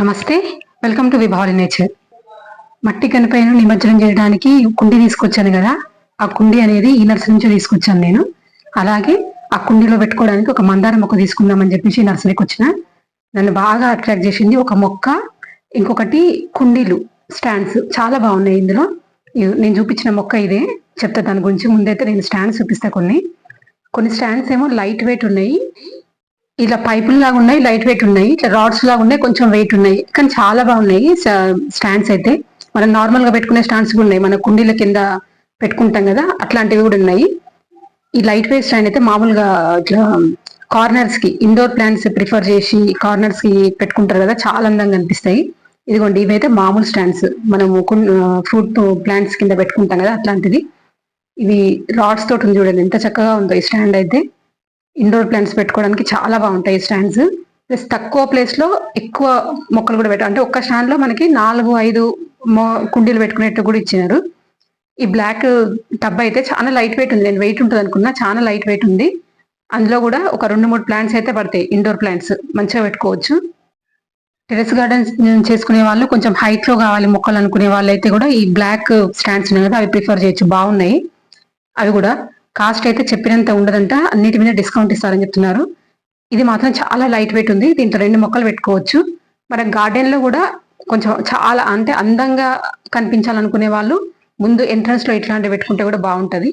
నమస్తే. Welcome to Vibhavari nature మట్టి కనిపైన నిమజ్జనం చేయడానికి కుండి తీసుకొచ్చాను కదా. ఆ కుండి అనేది ఈ నర్సరీ నుంచి తీసుకొచ్చాను నేను. అలాగే ఆ కుండీలో పెట్టుకోవడానికి ఒక మందార మొక్క తీసుకుందామని చెప్పేసి నర్సరీకి వచ్చిన. నన్ను బాగా అట్రాక్ట్ చేసింది ఒక మొక్క ఇంకొకటి కుండీలు స్టాండ్స్. చాలా బాగున్నాయి ఇందులో. నేను చూపించిన మొక్క ఇదే. చెప్తా దాని గురించి ముందైతే నేను స్టాండ్స్ చూపిస్తా కొన్ని. కొన్ని స్టాండ్స్ ఏమో లైట్ వెయిట్ ఉన్నాయి. ఇలా పైపులు లాగా ఉన్నాయి లైట్ వెయిట్ ఉన్నాయి ఇట్లా రాడ్స్ లాగా ఉన్నాయి కొంచెం వెయిట్ ఉన్నాయి. కానీ చాలా బాగున్నాయి స్టాండ్స్ అయితే. మనం నార్మల్గా పెట్టుకునే స్టాండ్స్ కూడా ఉన్నాయి మన కుండీల కింద పెట్టుకుంటాం కదా అట్లాంటివి కూడా ఉన్నాయి. ఈ లైట్ వెయిట్ స్టాండ్ అయితే మామూలుగా ఇట్లా కార్నర్స్కి ఇండోర్ ప్లాంట్స్ ప్రిఫర్ చేసి కార్నర్స్కి పెట్టుకుంటారు కదా చాలా అందంగా అనిపిస్తాయి. ఇదిగోండి ఇవైతే మామూలు స్టాండ్స్. మనము ఫ్రూట్ ప్లాంట్స్ కింద పెట్టుకుంటాం కదా అట్లాంటిది. ఇవి రాడ్స్ తోటి ఉంది చూడండి ఎంత చక్కగా ఉందో ఈ స్టాండ్ అయితే. ఇండోర్ ప్లాంట్స్ పెట్టుకోవడానికి చాలా బాగుంటాయి స్టాండ్స్ ప్లస్ తక్కువ ప్లేస్లో ఎక్కువ మొక్కలు కూడా పెట్ట అంటే ఒక్క స్టాండ్లో మనకి నాలుగు ఐదు మొ- కుండీలు పెట్టుకునేట్టు కూడా ఇచ్చినారు. ఈ బ్లాక్ టబ్ అయితే చాలా లైట్ వెయిట్ ఉంది. నేను వెయిట్ ఉంటుంది అనుకున్నా చాలా లైట్ వెయిట్ ఉంది. అందులో కూడా ఒక రెండు మూడు ప్లాంట్స్ అయితే పడతాయి ఇండోర్ ప్లాంట్స్ మంచిగా పెట్టుకోవచ్చు. టెరెస్ గార్డెన్స్ చేసుకునే వాళ్ళు కొంచెం హైట్లో కావాలి మొక్కలు అనుకునే వాళ్ళు అయితే కూడా ఈ బ్లాక్ స్టాండ్స్ ఉన్నాయి కదా అవి ప్రిఫర్ చేయొచ్చు. బాగున్నాయి. అవి కూడా కాస్ట్ అయితే చెప్పినంత ఉండదంట. అన్నిటి మీద డిస్కౌంట్ ఇస్తారని చెప్తున్నారు. ఇది మాత్రం చాలా లైట్ వెయిట్ ఉంది. దీంట్లో రెండు మొక్కలు పెట్టుకోవచ్చు. మన గార్డెన్లో కూడా కొంచెం చాలా అంటే అందంగా కనిపించాలనుకునే వాళ్ళు ముందు ఎంట్రన్స్లో ఇట్లాంటివి పెట్టుకుంటే కూడా బాగుంటుంది.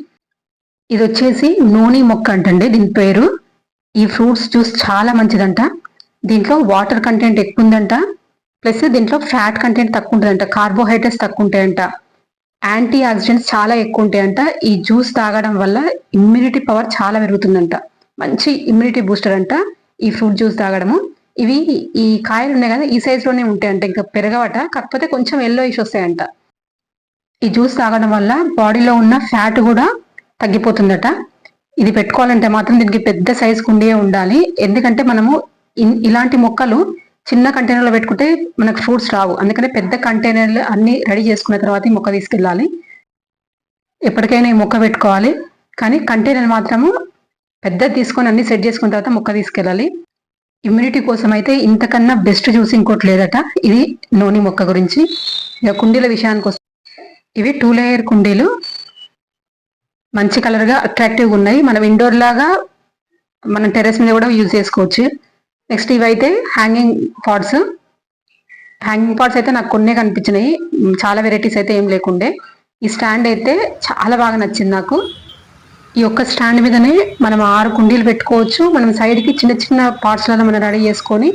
ఇది వచ్చేసి నూనె మొక్క అంటండి. దీని పేరు ఈ ఫ్రూట్స్ జ్యూస్ చాలా మంచిదంట. దీంట్లో వాటర్ కంటెంట్ ఎక్కువ ఉందంట ప్లస్ దీంట్లో ఫ్యాట్ కంటెంట్ తక్కువ ఉంటుందంట కార్బోహైడ్రేట్స్ తక్కువ ఉంటాయంట యాంటీ ఆక్సిడెంట్స్ చాలా ఎక్కువ ఉంటాయంట ఈ జ్యూస్ తాగడం వల్ల ఇమ్యూనిటీ పవర్ చాలా పెరుగుతుందంట. మంచి ఇమ్యూనిటీ బూస్టర్ అంట ఈ ఫ్రూట్ జ్యూస్ తాగడము. ఇవి ఈ కాయలు ఉన్నాయి కదా ఈ సైజులోనే ఉంటాయంట. ఇంకా పెరగవట. కాకపోతే కొంచెం ఎల్లో ఇష్ వస్తాయంట. ఈ జ్యూస్ తాగడం వల్ల బాడీలో ఉన్న ఫ్యాట్ కూడా తగ్గిపోతుందట. ఇది పెట్టుకోవాలంటే మాత్రం దీనికి పెద్ద సైజ్ కుండియే ఉండాలి. ఎందుకంటే మనము ఇన్- ఇలాంటి మొక్కలు చిన్న కంటైనర్లో పెట్టుకుంటే మనకు ఫ్రూట్స్ రావు. అందుకనే పెద్ద కంటైనర్లు అన్ని రెడీ చేసుకున్న తర్వాత ఈ మొక్క తీసుకెళ్ళాలి. ఎప్పటికైనా ఈ మొక్క పెట్టుకోవాలి. కానీ కంటైనర్ మాత్రము పెద్ద తీసుకొని అన్ని సెట్ చేసుకున్న తర్వాత మొక్క తీసుకెళ్ళాలి. ఇమ్యూనిటీ కోసం అయితే ఇంతకన్నా బెస్ట్ జ్యూస్ ఇంకోటి లేదట. ఇది నూనె మొక్క గురించి. ఇక కుండీల విషయానికి వస్తే ఇవి టూ లేయర్ కుండీలు. మంచి కలర్గా అట్రాక్టివ్గా ఉన్నాయి. మనం ఇండోర్ లాగా మనం టెర్రస్ మీద కూడా యూజ్ చేసుకోవచ్చు. నెక్స్ట్ ఇవైతే హ్యాంగింగ్ పాట్స్ హ్యాంగింగ్ పాట్స్ అయితే నాకు కొన్నే కనిపించినాయి. చాలా వెరైటీస్ అయితే ఏం లేకుండే. ఈ స్టాండ్ అయితే చాలా బాగా నచ్చింది నాకు. ఈ ఒక్క స్టాండ్ మీదనే మనం ఆరు కుండీలు పెట్టుకోవచ్చు. మనం సైడ్కి చిన్న చిన్న పార్ట్స్లలో మనం రెడీ చేసుకొని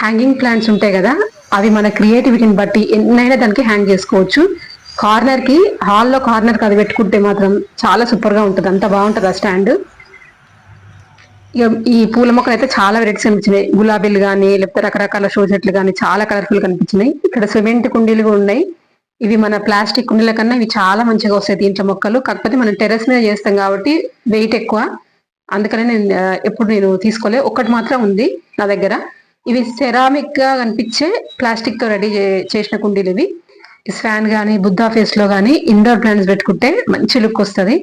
హ్యాంగింగ్ ప్లాంట్స్ ఉంటాయి కదా అవి మన క్రియేటివిటీని బట్టి ఎన్నైనా దానికి హ్యాంగ్ చేసుకోవచ్చు. కార్నర్కి హాల్లో కార్నర్కి అది పెట్టుకుంటే మాత్రం చాలా సూపర్గా ఉంటుంది. అంత బాగుంటుంది ఆ స్టాండ్ ఈ పూల మొక్కలు అయితే చాలా వెరైటీస్ కనిపించినాయి. గులాబీలు కానీ లేకపోతే రకరకాల షో చెట్లు కానీ చాలా కలర్ఫుల్ కనిపించినాయి. ఇక్కడ సిమెంట్ కుండీలు కూడా ఉన్నాయి. ఇవి మన ప్లాస్టిక్ కుండీల కన్నా ఇవి చాలా మంచిగా వస్తాయి దీంట్లో మొక్కలు. కాకపోతే మనం టెర్రస్ మీద చేస్తాం కాబట్టి వెయిట్ ఎక్కువ. అందుకనే నేను ఎప్పుడు నేను తీసుకోలే. ఒక్కటి మాత్రం ఉంది నా దగ్గర. ఇవి సెరామిక్గా కనిపించే ప్లాస్టిక్తో రెడీ చేసిన కుండీలు ఇవి. స్వాన్ గానీ బుద్ధా ఫేస్లో గానీ ఇండోర్ ప్లాంట్స్ పెట్టుకుంటే మంచి లుక్ వస్తుంది.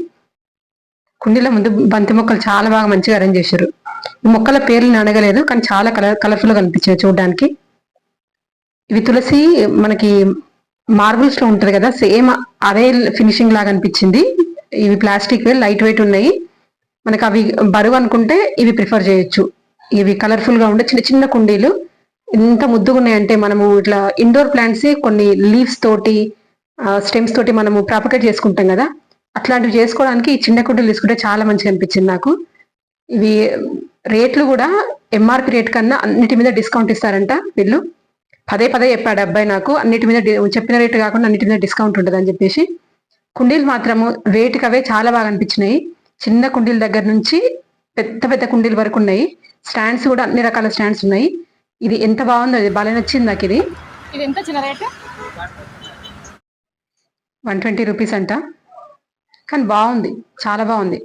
కుండీల ముందు బంతి మొక్కలు చాలా బాగా మంచిగా అరేంజ్ చేశారు. ఈ మొక్కల పేర్లు అడగలేదు కానీ చాలా కలర్ కలర్ఫుల్గా కనిపించాయి చూడడానికి. ఇవి తులసి మనకి మార్బుల్స్లో ఉంటది కదా సేమ్ అదే ఫినిషింగ్ లాగా అనిపించింది. ఇవి ప్లాస్టిక్ లైట్ వెయిట్ ఉన్నాయి. మనకి అవి బరువు అనుకుంటే ఇవి ప్రిఫర్ చేయొచ్చు. ఇవి కలర్ఫుల్గా ఉండే చిన్న చిన్న కుండీలు. ఎంత ముద్దుగా ఉన్నాయంటే మనము ఇట్లా ఇండోర్ ప్లాంట్స్ కొన్ని లీవ్స్ తోటి స్టెమ్స్ తోటి మనము ప్రాపగేట్ చేసుకుంటాం కదా. అట్లాంటివి చేసుకోవడానికి ఈ చిన్న కుండీలు తీసుకుంటే చాలా మంచిగా అనిపించింది నాకు. ఇవి రేట్లు కూడా ఎంఆర్పి రేట్ కన్నా అన్నిటి మీద డిస్కౌంట్ ఇస్తారంట వీళ్ళు. పదే పదే చెప్పాడు అబ్బాయి నాకు అన్నిటి మీద చెప్పిన రేటు కాకుండా అన్నిటి మీద డిస్కౌంట్ ఉంటుంది అని చెప్పేసి. కుండీలు మాత్రము వేటికి అవే చాలా బాగా అనిపించినాయి. చిన్న కుండీల దగ్గర నుంచి పెద్ద పెద్ద కుండీల వరకు ఉన్నాయి. స్టాండ్స్ కూడా అన్ని రకాల స్టాండ్స్ ఉన్నాయి. ఇది ఎంత బాగుందో ఇది బాగా నచ్చింది నాకు ఇది. ఇది ఎంత చిన్న రేటు? వన్ ట్వంటీ రూపీస్ అంట. కానీ బాగుంది. చాలా బాగుంది.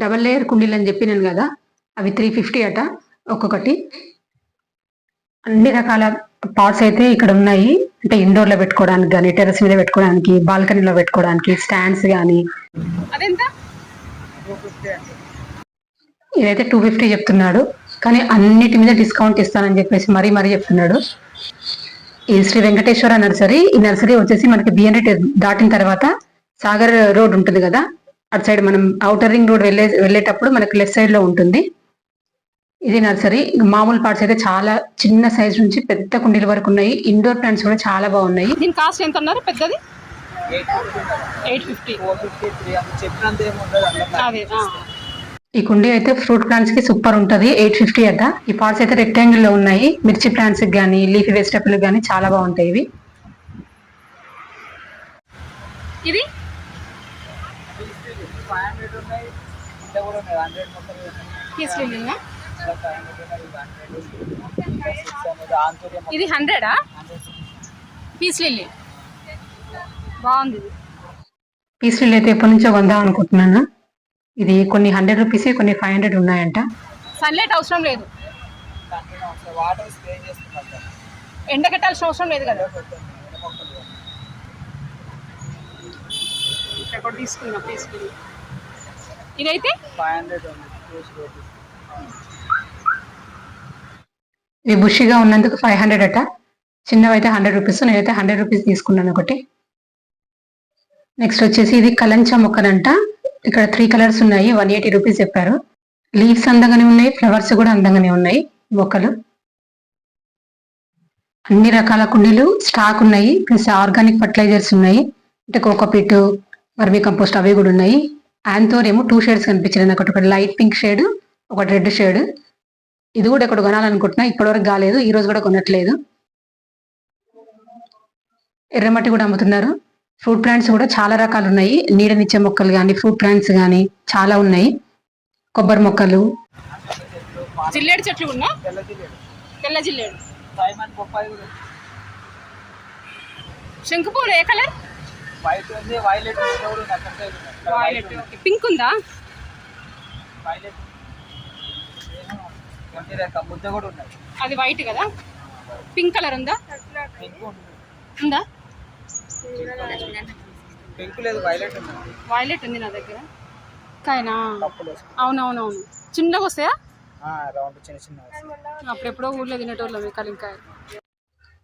డబల్ లేయర్ కుండీలు అని చెప్పినాను కదా అవి త్రీ ఫిఫ్టీ అట ఒక్కొక్కటి. అన్ని రకాల పాట్స్ అయితే ఇక్కడ ఉన్నాయి. అంటే ఇండోర్లో పెట్టుకోవడానికి కానీ టెర్రస్ మీద పెట్టుకోవడానికి బాల్కనీలో పెట్టుకోవడానికి స్టాండ్స్ కానీ ఇదైతే టూ ఫిఫ్టీ చెప్తున్నాడు. కానీ అన్నిటి మీద డిస్కౌంట్ ఇస్తానని చెప్పేసి మరీ మరీ చెప్తున్నాడు. ఇది శ్రీ వెంకటేశ్వర నర్సరీ ఈ నర్సరీ వచ్చేసి మనకి బిఎన్రెడ్డి దాటిన తర్వాత సాగర్ రోడ్ ఉంటుంది కదా? అటు సైడ్ మనం అవుటర్ రింగ్ రోడ్ వెళ్ళే వెళ్ళేటప్పుడు మనకి లెఫ్ట్ సైడ్లో ఉంటుంది. ఇది నర్సరీ. మామూలు పార్ట్స్ అయితే చాలా చిన్న సైజ్ నుంచి పెద్ద కుండీల వరకు ఉన్నాయి. ఇండోర్ ప్లాంట్స్ కూడా చాలా బాగున్నాయి. దీని కాస్ట్ ఎంత అన్నారు పెద్దది? Eight fifty four fifty three hundred చెప్పినంత ఏమి ఉండదు అందులో అదే ఆ. ఈ కుండీ అయితే ఫ్రూట్ ప్లాంట్స్కి సూపర్ ఉంటది. ఎయిట్ ఫిఫ్టీ అట ఈ పార్ట్స్ అయితే రెక్టాంగిల్లో ఉన్నాయి. మిర్చి ప్లాంట్స్కి గానీ లీఫీ వెజిటబుల్ గానీ చాలా బాగుంటాయి ఇవి. ఇది? పీస్ ఇది హండ్రెడా పీస్ లిల్లీ బాగుంది ఇది. పీసులు అయితే ఎప్పటి నుంచో కొందాం అనుకుంటున్నాను. ఇది కొన్ని హండ్రెడ్ రూపీస్ కొన్ని ఫైవ్ హండ్రెడ్ ఉన్నాయంట. సన్లైట్ అవసరం లేదు. ఎండగట్టాల్సిన అవసరం లేదు కదా. తీసుకున్నా ఇదైతే? ఇవి బుషిగా ఉన్నందుకు ఫైవ్ హండ్రెడ్ అట. చిన్నవి అయితే హండ్రెడ్ రూపీస్ నేనైతే హండ్రెడ్ రూపీస్ తీసుకున్నాను ఒకటి. నెక్స్ట్ వచ్చేసి ఇది కలంచా మొక్కనంట ఇక్కడ త్రీ కలర్స్ ఉన్నాయి. వన్ ఎయిటీ రూపీస్ చెప్పారు. లీవ్స్ అందంగానే ఉన్నాయి. ఫ్లవర్స్ కూడా అందంగానే ఉన్నాయి. మొక్కలు అన్ని రకాల కుండీలు స్టాక్ ఉన్నాయి. ప్లస్ ఆర్గానిక్ ఫర్టిలైజర్స్ ఉన్నాయి. అంటే కోకోపీట్ వర్మీ కంపోస్ట్ అవి కూడా ఉన్నాయి. యాంతోర్ ఏమో టూ షేడ్స్ కనిపించింది నాకు. ఒకటి లైట్ పింక్ షేడ్ ఒకటి రెడ్ షేడ్ ఇది కూడా ఇక్కడ కొనాలనుకుంటున్నా. ఇప్పటివరకు కాలేదు. ఈ రోజు కూడా కొనట్లేదు. ఎర్రమట్టి కూడా అమ్ముతున్నారు. ఫ్రూట్ ప్లాంట్స్ కూడా చాలా రకాలు ఉన్నాయి నీడనిచ్చే మొక్కలు కానీ ఫ్రూట్ ప్లాంట్స్ కానీ చాలా ఉన్నాయి. కొబ్బరి మొక్కలు. జిల్లేడు చెట్లు ఉన్నా? తెల్ల జిల్లేడు. తెల్ల జిల్లేడు ఫైవ్ మంత్ బొప్పాయి కూడా ఉంది. శంకు పూలు ఏ కలర్ వైట్ ఉంది. వైలెట్. పింక్ ఉందా. వైలెట్ ముద్ద కూడా ఉన్నాయి. అది వైట్ కదా. పింక్ కలర్ ఉందా? పింక్ ఉంది? వైలెట్ ఉంది? నా దగ్గర. కాయనా? అవునవునవును. చిన్నగా వస్తాయా? రౌండ్ చిన్న చిన్న అప్పుడెప్పుడో ఊర్లో తినేటోళ్ళం ఈ కలింకాయ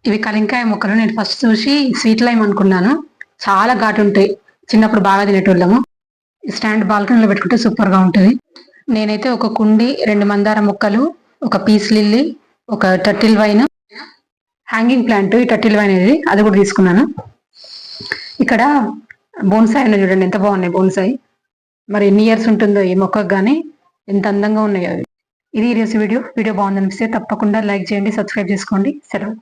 ఇవి కలింకాయ మొక్కలు. నేను ఫస్ట్ చూసి స్వీట్ లైమ్ అనుకున్నాను. చాలా ఘాటు ఉంటాయి. చిన్నప్పుడు బాగా తినేటోళ్ళము. స్టాండ్ బాల్కనీలో పెట్టుకుంటే సూపర్గా ఉంటుంది. నేనైతే ఒక కుండి రెండు మందార మొక్కలు ఒక పీస్ లిల్లీ ఒక టర్టిల్ వైన్ హ్యాంగింగ్ ప్లాంట్ ఈ టర్టిల్ వైన్ అనేది అది కూడా తీసుకున్నాను. ఇక్కడ బోన్సాయి ఉన్నాయి చూడండి ఎంత బాగున్నాయి బోన్సాయి. మరి ఎన్ని ఇయర్స్ ఉంటుందో ఈ మొక్కకు కానీ ఎంత అందంగా ఉన్నాయో ఇది ఈరోజు వీడియో. వీడియో బాగుందనిపిస్తే తప్పకుండా లైక్ చేయండి సబ్స్క్రైబ్ చేసుకోండి. సెలవు.